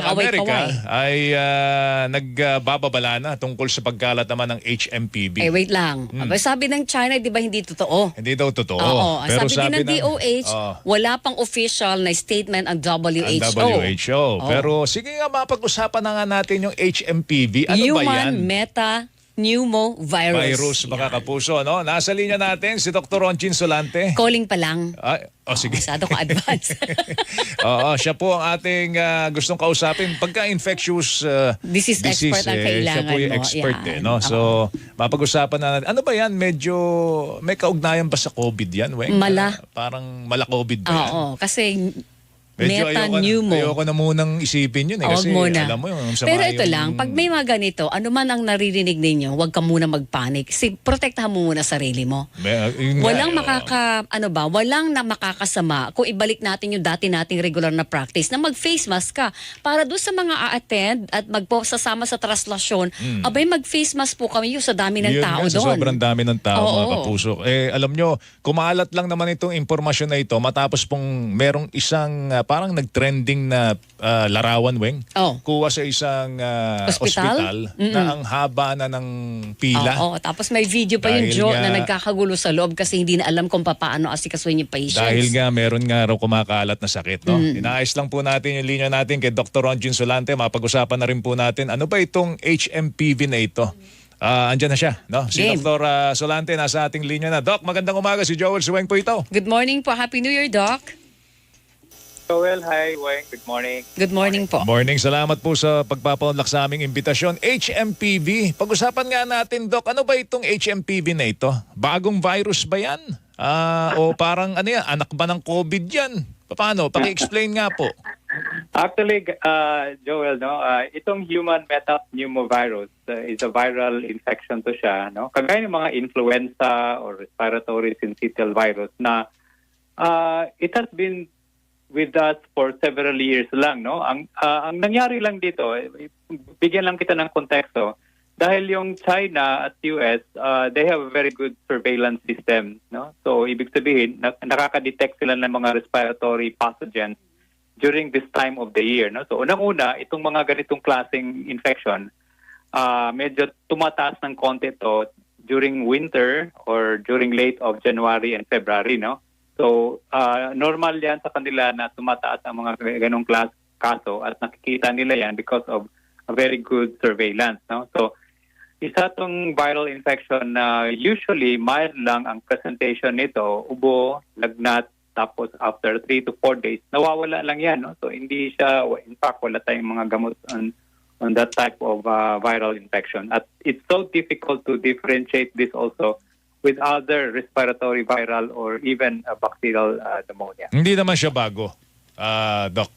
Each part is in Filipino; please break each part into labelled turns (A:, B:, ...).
A: Ang Amerika
B: kaaway-kaway.
A: ay ah, nagbababala na tungkol sa pagkalat naman ng HMPV.
B: Eh, wait lang. Aba, sabi ng China, di ba hindi totoo?
A: Hindi daw totoo.
B: Oo.
A: Pero
B: sabi, din ng DOH,
A: Oo.
B: wala pang official na statement ang WHO.
A: ang WHO.
B: Oo.
A: Pero sige nga, mapag-usapan na nga natin yung HMPV. Ano ba yan?
B: Human Meta Pneumovirus.
A: Virus, mga kapuso. No? Nasa linya natin si Dr. Ronchin Solante.
B: Calling pa lang.
A: Ay, oh, sige.
B: Masyado ka advance.
A: Oo, siya po ang ating ah, gustong kausapin. Pagka infectious uh,
B: Disease expert ang
A: eh, Siya po
B: kailangan
A: yung
B: mo.
A: expert
B: Yan.
A: eh. No? So, mapag-usapan na natin. Ano ba yan? Medyo may kaugnayan ba sa COVID yan, Weng?
B: Mala.
A: Ah, parang mala-COVID ba yan?
B: Oo, kasi
A: Medyo
B: Meta
A: ayoko, na-
B: Pneumo.
A: ayoko na munang isipin yun eh.
B: Huwag
A: Kasi
B: muna.
A: alam mo yun. ang sama
B: Pero ito
A: yung-
B: lang, pag may mga ganito, ano man ang naririnig ninyo, huwag ka muna magpanik. Si, protektahan mo muna sarili mo.
A: May- yun nga
B: Walang
A: eh, oo.
B: makaka, ano ba, walang na makakasama kung ibalik natin yung dati nating regular na practice na mag-face mask ka. Para doon sa mga a-attend at magpasasama sa traslasyon, abay mag-face mask po kami yung sa dami ng
A: Hmm. Yun
B: tao
A: nga, sa
B: doon.
A: sobrang dami ng tao,
B: Oo.
A: mga kapuso. Eh, alam nyo, kumalat lang naman itong impormasyon na ito matapos pong merong isang ah, parang nag-trending na ah, larawan, Weng.
B: Oh.
A: Kuha sa isang ah,
B: Hospital?
A: ospital na ang haba na ng pila.
B: Oo, tapos may video pa yung Joe
A: nga-
B: na nagkakagulo sa loob kasi hindi na alam kung paano asikasuhin yung patients.
A: Dahil nga meron nga raw kumakalat na sakit. No?
B: Mm.
A: Inaayos lang po natin yung linya natin kay Dr. Ronjin Solante. Mapag-usapan na rin po natin ano ba itong HMPV na ito. Ah, andyan na siya. No? Si
B: Game.
A: Dr. ah, Solante nasa ating linya na. Doc, magandang umaga. Si Joel Suweng po ito.
B: Good morning po. Happy New Year, Doc.
C: Joel, hi, Weng. Good morning.
B: Good morning po.
A: Morning, salamat po sa pagpapaunlak sa aming imbitasyon. HMPV, pag-usapan nga natin, Doc, ano ba itong HMPV na ito? Bagong virus ba yan? Ah, o parang ano yan, anak ba ng COVID yan? Paano? Paki-explain nga po.
C: Actually, uh, Joel, no, uh, itong human metapneumovirus uh, is a viral infection to siya, no? Kagaya ng mga influenza or respiratory syncytial virus na uh, it has been with us for several years lang, no? Ang uh, ang nangyari lang dito, eh, bigyan lang kita ng konteksto. Dahil yung China at US, uh, they have a very good surveillance system, no? So ibig sabihin, na- nakaka-detect sila ng mga respiratory pathogens during this time of the year. No? So unang-una, itong mga ganitong klaseng infection, ah medyo tumataas ng konti to during winter or during late of January and February. No? So ah, normal yan sa kanila na tumataas ang mga ganong klas kaso at nakikita nila yan because of a very good surveillance. No? So isa tong viral infection na usually mild lang ang presentation nito, ubo, lagnat, tapos after 3 to 4 days, nawawala lang yan. No? So hindi siya, in fact, wala tayong mga gamot on, on that type of uh, viral infection. At it's so difficult to differentiate this also with other respiratory viral or even uh, bacterial uh, pneumonia.
A: Hindi naman siya bago, ah, Doc.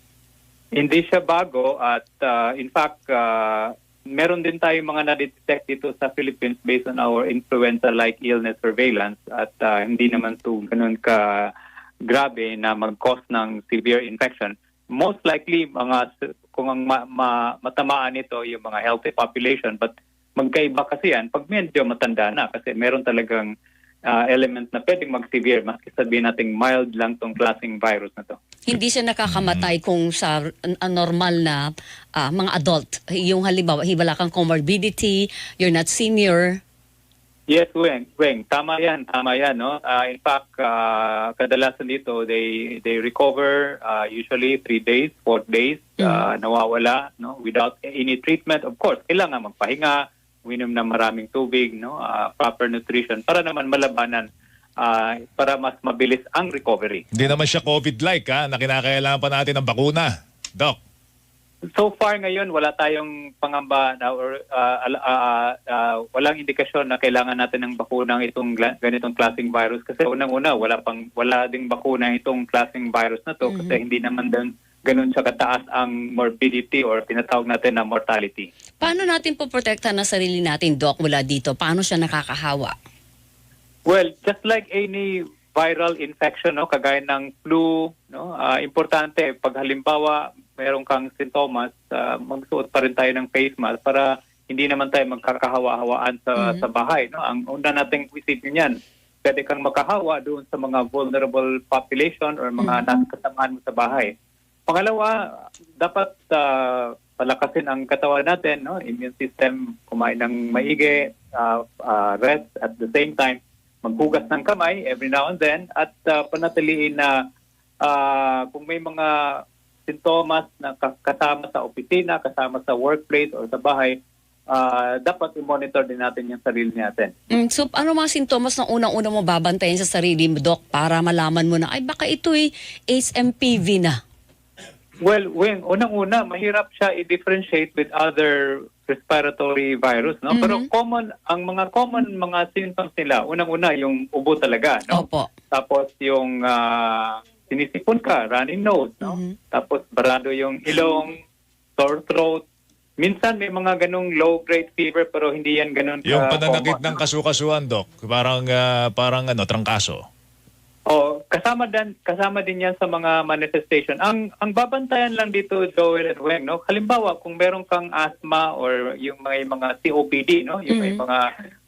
C: Hindi siya bago at uh, in fact, uh, meron din tayong mga na-detect dito sa Philippines based on our influenza-like illness surveillance at uh, hindi naman to ganun ka grabe na mag-cause ng severe infection. Most likely, mga kung ang ma- ma- matamaan nito yung mga healthy population but magkaiba kasi yan pag medyo matanda na kasi meron talagang uh, element na pwedeng mag-severe maski sabihin natin mild lang tong klaseng virus na to.
B: Hindi siya nakakamatay kung sa normal na ah, mga adult. Yung halimbawa, wala kang comorbidity, you're not senior.
C: Yes, Weng. Weng, tama yan, tama yan. No? Uh, in fact, uh, kadalasan dito, they they recover uh, usually three days, four days, uh, nawawala no? without any treatment. Of course, kailangan magpahinga, uminom ng maraming tubig, no? uh, proper nutrition para naman malabanan uh, para mas mabilis ang recovery.
A: Hindi naman siya COVID-like, ha, na kinakailangan pa natin ng bakuna. Doc.
C: So far ngayon wala tayong pangamba na or uh, al- uh, uh, walang indikasyon na kailangan natin ng bakuna itong gla- ganitong klaseng virus kasi unang-una wala pang wala ding bakuna itong klaseng virus na to kasi hindi naman din ganun siya kataas ang morbidity or tinatawag natin na mortality.
B: Paano natin poprotektahan ang sarili natin, Doc, mula dito? Paano siya nakakahawa?
C: Well, just like any viral infection, no, kagaya ng flu, no, ah, importante pag halimbawa meron kang sintomas, ah, magsuot pa rin tayo ng face mask para hindi naman tayo magkakahawa-hawaan sa sa bahay, no. Ang una nating isipin niyan, pwede kang makahawa doon sa mga vulnerable population or mga nasa kasamaan mo sa bahay. Pangalawa, dapat ah, palakasin ang katawan natin, no? Immune system, kumain ng maigi, ah, ah, rest at the same time, maghugas ng kamay every now and then at ah, panatiliin na ah, kung may mga sintomas na ka- kasama sa opisina, kasama sa workplace or sa bahay, ah, dapat i-monitor din natin yung sarili natin.
B: Mm, so, ano mga sintomas na unang-una mo babantayan sa sarili mo, Doc, para malaman mo na, ay baka ito'y HMPV na?
C: Well, Wing, unang-una, mahirap siya i-differentiate with other respiratory virus, no? Pero
B: Mhm.
C: common, ang mga common mga symptoms nila, unang-una, yung ubo talaga, no?
B: Opo.
C: Tapos yung ah, sinisipon ka, running nose, no?
B: Mhm.
C: Tapos barado yung ilong, sore throat. Minsan may mga ganong low-grade fever pero hindi yan ganon ka
A: Yung pananakit ng kasukasuan, Doc, parang ah, parang ano, trangkaso.
C: Kasama din kasama din 'yan sa mga manifestation. Ang ang babantayan lang dito Joel and Weng, no. Halimbawa, kung meron kang asthma or yung mga mga COPD, no, yung may
B: Mhm.
C: mga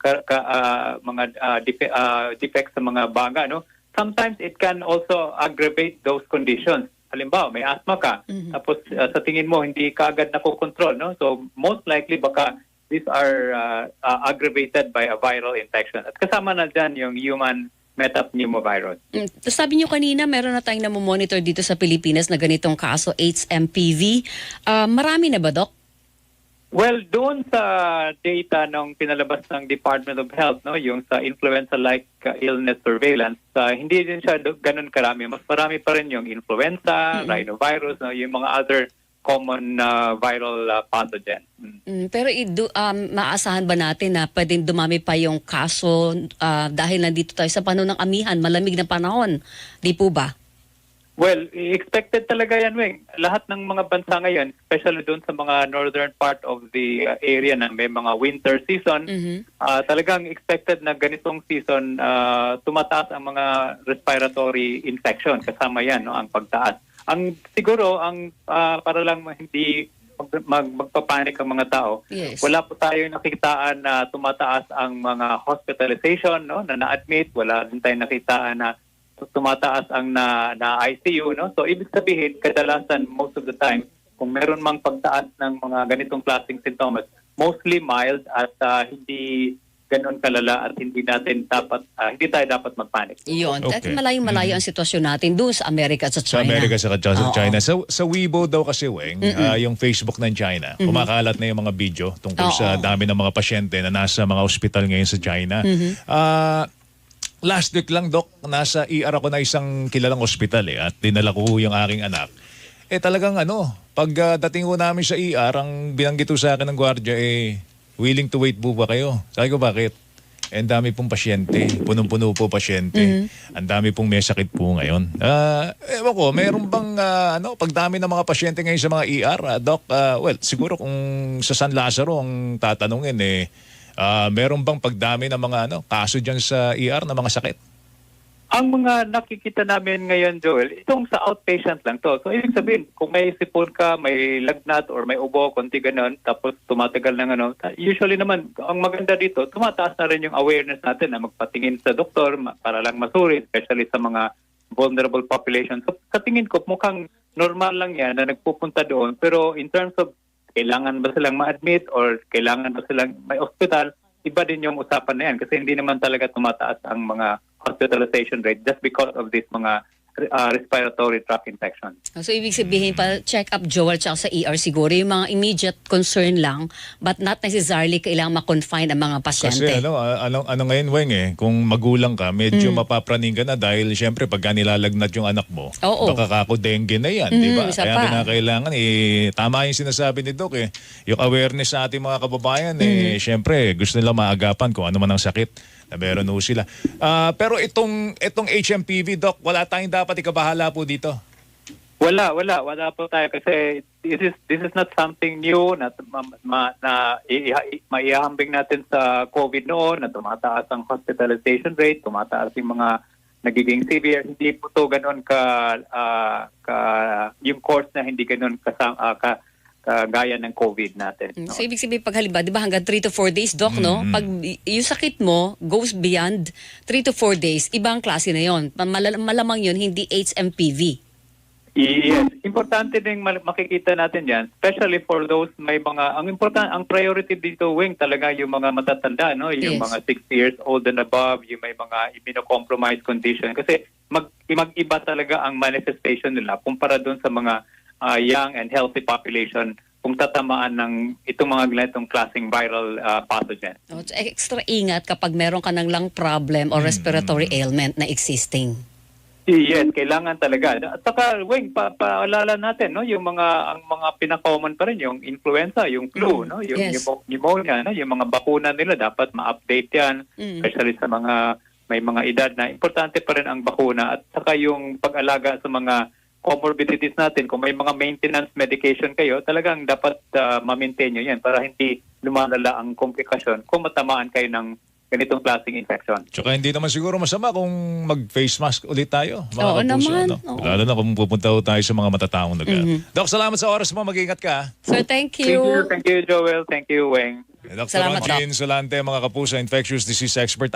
C: ka, ka- ah, mga ah, defe- ah, defects sa mga baga, no. Sometimes it can also aggravate those conditions. Halimbawa, may asthma ka,
B: Mhm.
C: tapos ah, sa tingin mo hindi ka agad nakokontrol, no. So most likely baka these are ah, ah, aggravated by a viral infection. At kasama na dyan yung human metapneumovirus.
B: Mm, sabi niyo kanina, meron na tayong namomonitor dito sa Pilipinas na ganitong kaso, HMPV. Ah, marami na ba, Doc?
C: Well, doon sa data ng pinalabas ng Department of Health, no, yung sa influenza-like uh, illness surveillance, uh, hindi din siya ganun karami. Mas marami pa rin yung influenza, rhinovirus, no, yung mga other common uh, viral uh, pathogen. Mm.
B: Pero idu, um, maasahan ba natin na pwedeng dumami pa yung kaso ah, dahil nandito tayo sa panahon ng amihan, malamig na panahon? Di po ba?
C: Well, expected talaga yan, Weng. Lahat ng mga bansa ngayon, especially doon sa mga northern part of the uh, area na may mga winter season,
B: Mhm.
C: Ah, talagang expected na ganitong season ah, tumataas ang mga respiratory infection kasama yan no ang pagtaas. Ang siguro ang ah, para lang hindi mag, mag, magpapanik ang mga tao.
B: Yes.
C: Wala po tayo nakitaan na tumataas ang mga hospitalization no na na-admit, wala din tayong nakitaan na tumataas ang na, na ICU no. So ibig sabihin kadalasan most of the time kung meron mang pagtaas ng mga ganitong klaseng sintomas, mostly mild at ah, hindi ganun kalala at hindi natin dapat ah, hindi tayo dapat magpanik.
B: Iyon. At
A: Okay.
B: malayong-malayo ang sitwasyon natin doon sa Amerika at sa
A: Sa
B: China.
A: Amerika sa sa
B: Oo.
A: China. Sa, sa Weibo daw kasi, Weng, ah, yung Facebook ng China, kumakalat na yung mga video tungkol
B: Oo.
A: sa dami ng mga pasyente na nasa mga ospital ngayon sa China. Ah, last week lang, Doc, nasa ER ako na isang kilalang ospital eh, at dinala ko yung aking anak. Eh talagang ano, pag ah, dating ko namin sa ER, ang binanggit ko sa akin ng gwardiya eh, willing to wait po ba kayo? Sabi ko, bakit? Eh, ang dami pong pasyente. Punong-puno po pasyente. Ang dami pong may sakit po ngayon. Ah, ewan ko, meron bang ah, ano, pagdami ng mga pasyente ngayon sa mga ER, ah, Doc? ah, well, siguro kung sa San Lazaro ang tatanungin eh, ah, meron bang pagdami ng mga ano, kaso dyan sa ER na mga sakit?
C: Ang mga nakikita namin ngayon, Joel, itong sa outpatient lang to. So, ibig sabihin, kung may sipon ka, may lagnat or may ubo, konti ganun, tapos tumatagal ng ano, usually naman, ang maganda dito, tumataas na rin yung awareness natin na magpatingin sa doktor para lang masuri, especially sa mga vulnerable population. So, sa tingin ko, mukhang normal lang yan na nagpupunta doon. Pero in terms of kailangan ba silang ma-admit or kailangan ba silang may hospital, iba din yung usapan na yan kasi hindi naman talaga tumataas ang mga hospitalization rate just because of this mga uh, respiratory tract infection.
B: So, ibig sabihin pa, check up Joel tsaka sa ER siguro, yung mga immediate concern lang, but not necessarily kailangang ma-confine ang mga pasyente.
A: Kasi ano, ah, ano, ano ngayon, Weng eh, kung magulang ka, medyo
B: Mm.
A: mapapraning ka na dahil syempre pagka nilalagnat yung anak mo,
B: Oo.
A: baka kako dengue na yan, di ba?
B: Mm,
A: Kaya
B: pa.
A: kinakailangan, eh, tama yung sinasabi ni Doc eh, yung awareness sa ating mga kababayan,
B: Mm-hmm.
A: eh, syempre gusto nila maagapan kung ano man ang sakit na meron ho sila. Ah, pero itong, itong HMPV, Doc, wala tayong dapat ikabahala po dito.
C: Wala, wala, wala po tayo kasi this is this is not something new na ma, ma- na maihahambing natin sa COVID noon na tumataas ang hospitalization rate, tumataas yung mga nagiging severe. Hindi po to ganoon ka ah, ka yung course na hindi ganoon kasama ka, kagaya ng COVID natin.
B: Mm,
C: no?
B: So, ibig sabihin, pag halimbawa, di ba hanggang 3 to 4 days, Doc, no?
A: Mm-hmm.
B: Pag y- yung sakit mo goes beyond 3 to 4 days, ibang klase na yon. Mal- malamang yun, hindi HMPV.
C: Yes, importante din mal- makikita natin yan, especially for those may mga, ang important, ang priority dito, Wing, talaga yung mga matatanda, no? Yung
B: Yes.
C: mga 60 years old and above, yung may mga immunocompromised condition. Kasi mag, mag-iba talaga ang manifestation nila kumpara doon sa mga ah, young and healthy population kung tatamaan ng itong mga ganitong klaseng viral ah, pathogen.
B: So extra ingat kapag meron ka ng lung problem or respiratory ailment na existing.
C: Yes, kailangan talaga. At saka, Wing, pa paalala natin, no, yung mga ang mga pinaka-common pa rin yung influenza, yung flu,
B: Mm,
C: no, yung
B: yes.
C: pneumo- pneumonia, no, yung mga bakuna nila dapat ma-update 'yan,
B: Mm.
C: especially sa mga may mga edad na importante pa rin ang bakuna at saka yung pag-alaga sa mga comorbidities natin. Kung may mga maintenance medication kayo, talagang dapat uh, ma-maintain nyo yan para hindi lumalala ang komplikasyon kung matamaan kayo ng ganitong klaseng infection.
A: Tsaka hindi naman siguro masama kung mag-face mask ulit tayo. Mga
B: Oo
A: kapuso,
B: naman,
A: no?
B: oo.
A: Lalo na kung pupunta tayo sa mga matataong lugar.
B: Mhm.
A: Doc, salamat sa oras mo. Mag-ingat ka.
B: Sir, thank
C: Thank you,
B: you.
C: thank you, Joel. Thank you, Weng.
A: Dr.
B: Salamat,
A: Ron Jean Solante, mga kapuso, infectious disease expert.